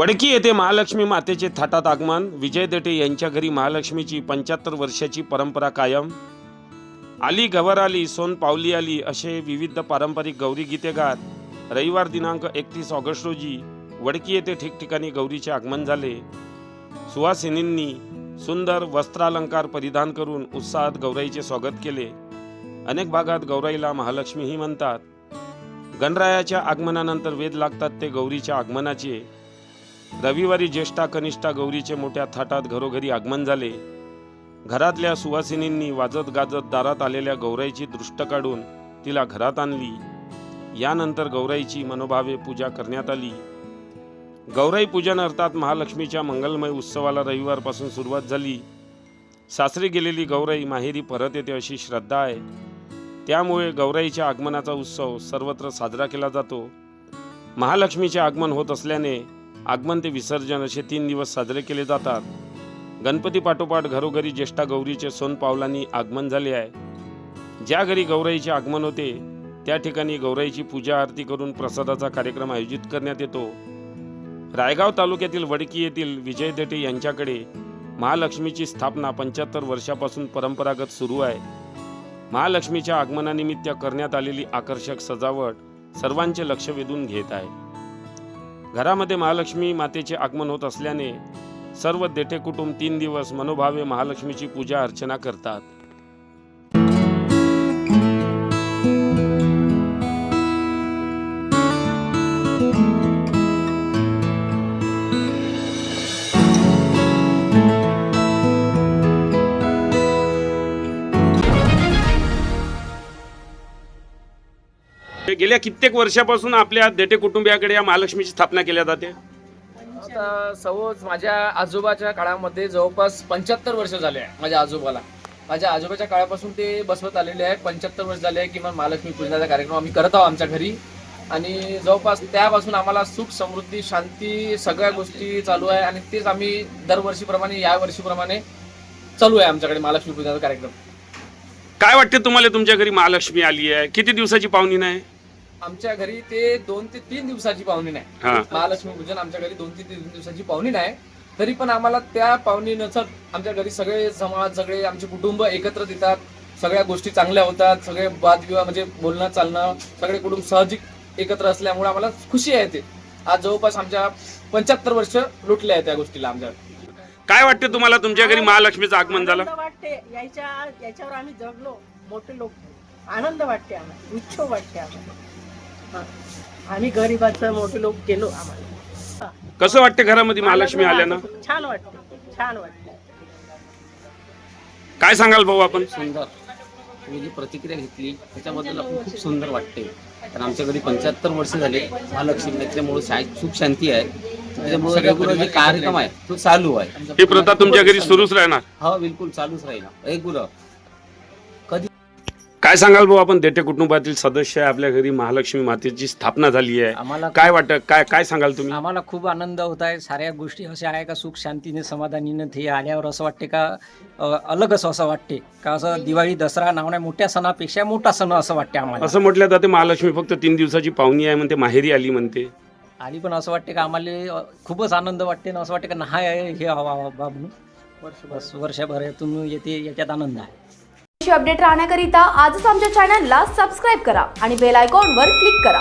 वडकी येथे महालक्ष्मी मातेचे थाटात आगमन. विजय देटे यांच्या घरी महालक्ष्मीची पंच्याहत्तर वर्षाची परंपरा कायम. आली गवर आली सोन पावली आली असे विविध पारंपरिक गौरी गीते गात रविवार दिनांक एकतीस ऑगस्ट रोजी वडकी येथे ठिकठिकाणी गौरीचे आगमन झाले. सुहासिनींनी सुंदर वस्त्रालंकार परिधान करून उत्साहात गौराईचे स्वागत केले. अनेक भागात गौराईला महालक्ष्मीही म्हणतात. गणरायाच्या आगमनानंतर वेद लागतात ते गौरीच्या आगमनाचे. रविवारी ज्येष्ठा कनिष्ठा गौरीचे मोठ्या थाटात घरोघरी आगमन झाले. घरातल्या सुवासिनींनी वाजत गाजत दारात आलेल्या गौराईची दृष्ट काढून तिला घरात आणली. यानंतर गौराईची मनोभावे पूजा करण्यात आली. गौराई पूजन अर्थात महालक्ष्मीच्या मंगलमय उत्सवाला रविवारपासून सुरुवात झाली. सासरी गेलेली गौराई माहेरी परत येते अशी श्रद्धा आहे. त्यामुळे गौराईच्या आगमनाचा उत्सव सर्वत्र साजरा केला जातो. महालक्ष्मीचे आगमन होत असल्याने आगमन ते विसर्जन असे तीन दिवस साजरे केले जातात. गणपती पाठोपाठ घरोघरी ज्येष्ठा गौरीचे सोन पावलांनी आगमन झाले आहे. ज्या घरी गौराईचे आगमन होते त्या ठिकाणी गौराईची पूजा आरती करून प्रसादाचा कार्यक्रम आयोजित करण्यात येतो. रायगाव तालुक्यातील वडकी येथील विजय देटे यांच्याकडे महालक्ष्मीची स्थापना पंच्याहत्तर वर्षापासून परंपरागत सुरू आहे. महालक्ष्मीच्या आगमनानिमित्त करण्यात आलेली आकर्षक सजावट सर्वांचे लक्ष वेधून घेत आहे. घरामध्ये महालक्ष्मी मातेचे आगमन होत असल्याने सर्व देठे कुटुंब तीन दिवस मनोभावे महालक्ष्मीची पूजा अर्चना करतात. गेल्या कित्येक वर्षापासून आपल्या देठे कुटुंबियाकडे या महालक्ष्मीची स्थापना केल्या जाते. आता सवोज माझ्या आजोबाच्या काळामध्ये जवळपास पंच्याहत्तर वर्ष झाले आहे माझ्या आजोबाला. माझ्या आजोबाच्या काळापासून ते बसवत आलेले आहे पंच्याहत्तर वर्ष झाले आहे किंवा महालक्ष्मी पूजनाचा कार्यक्रम आम्ही करत आहोत आमच्या घरी. आणि जवळपास त्यापासून आम्हाला सुख समृद्धी शांती सगळ्या गोष्टी चालू आहे. आणि तेच आम्ही दरवर्षीप्रमाणे या वर्षीप्रमाणे चालू आहे आमच्याकडे महालक्ष्मी पूजनाचा कार्यक्रम. काय वाटते तुम्हाला तुमच्या घरी महालक्ष्मी आली आहे? किती दिवसाची पाहुणी नाही? आमच्या घरी ते दोन ते तीन दिवसाची पाहुणी नाही. हा. महालक्ष्मी पूजन आमच्या घरी दोन ते तीन दिवसाची पाहुणी नाही. तरी पण आम्हाला त्या पाहुणीनुसार आमच्या घरी सगळे समाज सगळे आमचे कुटुंब एकत्र येतात सगळ्या गोष्टी चांगल्या होतात. सगळे वादविवाद म्हणजे बोलणं चालणं सगळे कुटुंब सहजिक एकत्र असल्यामुळे आम्हाला खुशी आहे ते. आज जवळपास आमच्या पंच्याहत्तर वर्ष लुटले आहे त्या गोष्टीला आमच्या. काय वाटते तुम्हाला तुमच्या घरी महालक्ष्मीचं आगमन झालं? आनंद वाटते. याच्या याच्यावर आम्ही जगलो. मोठे लोक. आनंद वाटते आम्हाला. उच्छ वाटते आम्हाला. हा. आम्ही गरीबाचं मोठे लोक गेलो आम्हाला. कसं वाटते घरामध्ये महालक्ष्मी आल्यानं? छान वाटते छान वाटते. काय सांगाल भाऊ आपण? सुंदर तुम्ही जी प्रतिक्रिया घेतली त्याच्याबद्दल आपण खूप सुंदर वाटते. कारण आमच्या घरी पंच्याहत्तर वर्ष झाले महालक्ष्मी त्याच्यामुळे सुख शांती आहे. त्याच्यामुळे रेग्युलर जे कार्यक्रम आहे तो चालू आहे. ही प्रथा तुमच्या घरी सुरूच राहणार. हो बिलकुल चालूच राहील. रेग्युलर काय सांगाल भाऊ आपण देठे कुटुंबातील सदस्य आहे आपल्या घरी महालक्ष्मी मातेची स्थापना झाली आहे. आम्हाला काय वाटत? काय काय सांगाल तुम्ही? आम्हाला खूप आनंद होत आहे. साऱ्या गोष्टी अशा आहे का सुख शांतीने समाधानीने ते आल्यावर असं वाटते का अ, अलगच असं वाटते का असं दिवाळी दसरा नावण्या मोठ्या सणापेक्षा मोठा सण असं वाटते आम्हाला. असं म्हटलं जाते महालक्ष्मी फक्त तीन दिवसाची पाहुणी आहे म्हणते माहेरी आली म्हणते. आणि पण असं वाटते का आम्हाला अ, खूपच आनंद वाटते ना असं वाटते का नाही आहे हे हवा हवा बा म्हणून. बस वर्षभरातून येते याच्यात आनंद आहे. अपडेट राहण्याकरिता आजच आमच्या चॅनलला सबस्क्राईब करा आणि बेल आयकॉनवर क्लिक करा.